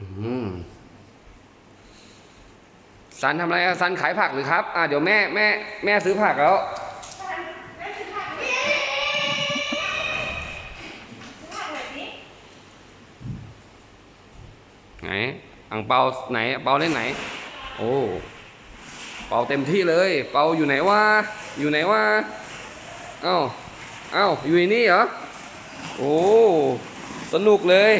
อืมซันทำอะไรอะซันขายผักหรือครับ อ่าเดี๋ยวแม่แม่แม่ซื้อผักแล้วไหนอังเปาไหนเปาเล่นไหน โอ้เปาเต็มที่เลย เปาอยู่ไหนวะอยู่ไหนวะเอ้าเอ้าอยู่ในนี่เหรอโอ้สนุกเลย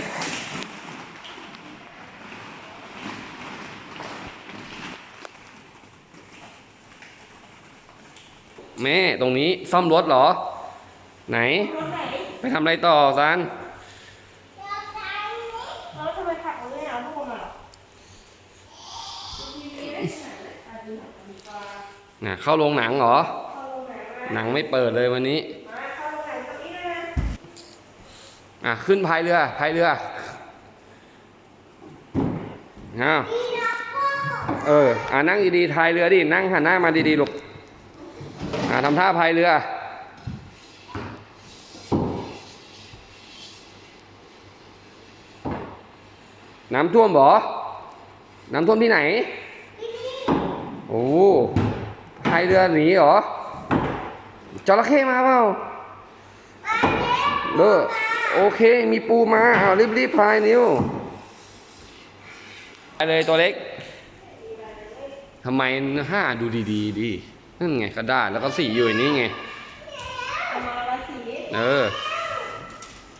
แม่ตรงนี้ซ่อมรถเหรอ ไหน ไปทำอะไรต่อซันแล้วทำไมผักมันไม่เอาลูกมาหรอน่ะเข้าโรงหนังเหรอ หนังไม่เปิดเลยวันนี้ขึ้นะอะขึ้นพายเรือพายเรืออ้าวเอออ่านั่งดีๆพายเรือดิ นั่งหันหน้ามาดีๆลูก ทำท่าพายเรือ น้ำท่วมเหรอน้ำท่วมที่ไหน โอ้พายเรือหนีเหรอ จระเข้มาเปล่าเออโอเค มีปูมาเอารีบรีบๆพายนิ้วไปเลยตัวเล็กทำไมห้าดูดีๆดี นั่นไงกระดาษแล้วก็สีอยู่ในนี้ไงเอามาละสีเออ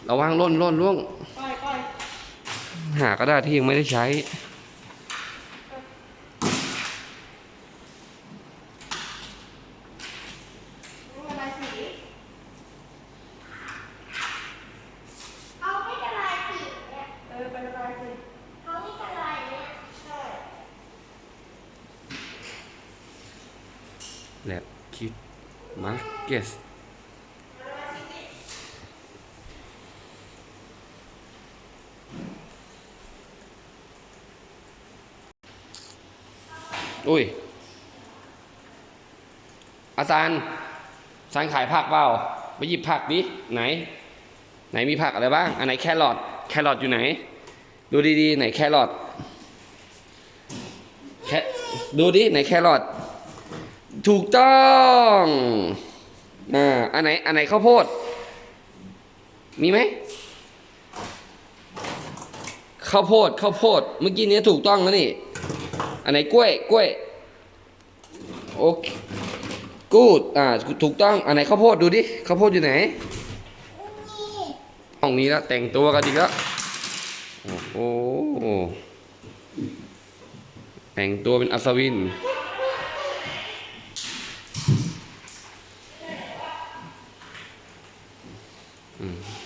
ระวังล่นล่นล่วง ก้อยก้อย หากระดาษที่ยังไม่ได้ใช้ นี่มาละสี เขาไม่กระไรสีเนี่ย เออเป็นละสี เขาไม่กระไรเนี่ย ใช่ และคิดมาร์เกสอุ้ย อาจารย์อาจารย์ขายผักเปล่า ไปหยิบผักดิ ไหน ไหนมีผักอะไรบ้าง อันไหนแครอท แครอทอยู่ไหน ดูดีๆ ไหนแครอท แคดูดิ ไหนแครอท ถูกต้องอ่าอันไหน อันไหนข้าวโพด มีไหม ข้าวโพด ข้าวโพด เมื่อกี้นี้ถูกต้องแล้วนี่ อันไหนกล้วย กล้วย โอเค กูด อ่า ถูกต้อง อันไหนข้าวโพดดูดิ ข้าวโพดอยู่ไหนนี่ห้องนี้แล้วแต่งตัวกันดีกแล้วโอ้โหแต่งตัวเป็นอัศวิน อืม